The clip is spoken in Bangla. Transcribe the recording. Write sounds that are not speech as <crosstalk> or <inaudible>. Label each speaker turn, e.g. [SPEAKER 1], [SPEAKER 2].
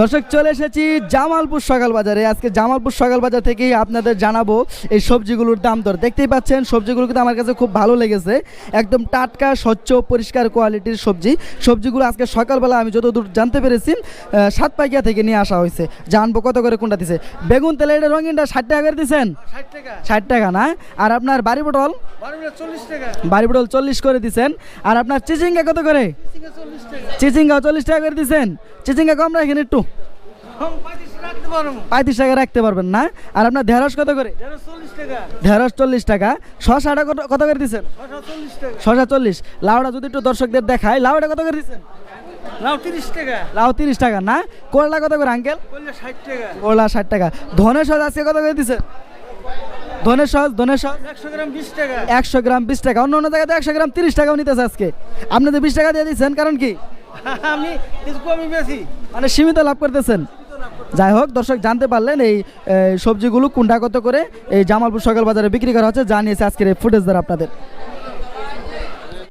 [SPEAKER 1] দর্শক চলে এসেছি জামালপুর সকাল বাজারে আজকে জামালপুর সকাল বাজার থেকেই আপনাদের জানাব এই সবজিগুলোর দাম দর। দেখতেই পাচ্ছেন সবজিগুলো কিন্তু আমার কাছে খুব ভালো লেগেছে। একদম টাটকা স্বচ্ছ পরিষ্কার কোয়ালিটির সবজি। সবজিগুলো আজকে সকালবেলা আমি যতদূর জানতে পেরেছি সাত পাইকিয়া থেকে নিয়ে আসা হয়েছে। জানব কত করে কোনটা দিছে? বেগুন তেলে এটা রঙিনটা ষাট টাকা করে দিচ্ছেন
[SPEAKER 2] ষাট টাকা।
[SPEAKER 1] ষাট টাকা না? আর আপনার বাড়ি পটল?
[SPEAKER 2] বারো চল্লিশ
[SPEAKER 1] করে দিচ্ছেন আর আপনার চিচিঙ্গা কত করে?
[SPEAKER 2] চিচিঙ্গা চল্লিশ টাকা।
[SPEAKER 1] করে দিচ্ছেন চিচিঙ্গা কম রাখেন একটু।
[SPEAKER 2] পঁয়ত্রিশ
[SPEAKER 1] টাকা রাখতে পারবেন না। আর আপনার ঢেঁড়স কত করে? ঢেঁড়স চল্লিশ টাকা। শশাটা কত কত করে দিচ্ছেন শশা চল্লিশ লাউটা যদি একটু দর্শকদের দেখায় লাউটা কত করে দিচ্ছেন
[SPEAKER 2] লাউ তিরিশ টাকা।
[SPEAKER 1] লাউ তিরিশ টাকা না? করলা কত করে আঙ্কেল?
[SPEAKER 2] করলে ষাট টাকা।
[SPEAKER 1] করলা ষাট টাকা। ধনের সস আজকে কত করে দিচ্ছেন
[SPEAKER 2] একশো গ্রাম বিশ টাকা।
[SPEAKER 1] একশো গ্রাম বিশ টাকা। অন্য অন্য জায়গাতে একশো গ্রাম তিরিশ টাকাও নিতেছে আজকে। আপনি তো বিশ টাকা দিয়ে দিচ্ছেন কারণ কি? <laughs>
[SPEAKER 2] আমি কমই বেশি।
[SPEAKER 1] মানে সীমিত লাভ করতেছেন। যাই হোক দর্শক জানতে পারলেন এই সবজিগুলো কোনটা কত করে এই জামালপুর সকাল বাজারে বিক্রি করা হচ্ছে। জানিয়েছে আজকের এই ফুটেজ দ্বারা আপনাদের।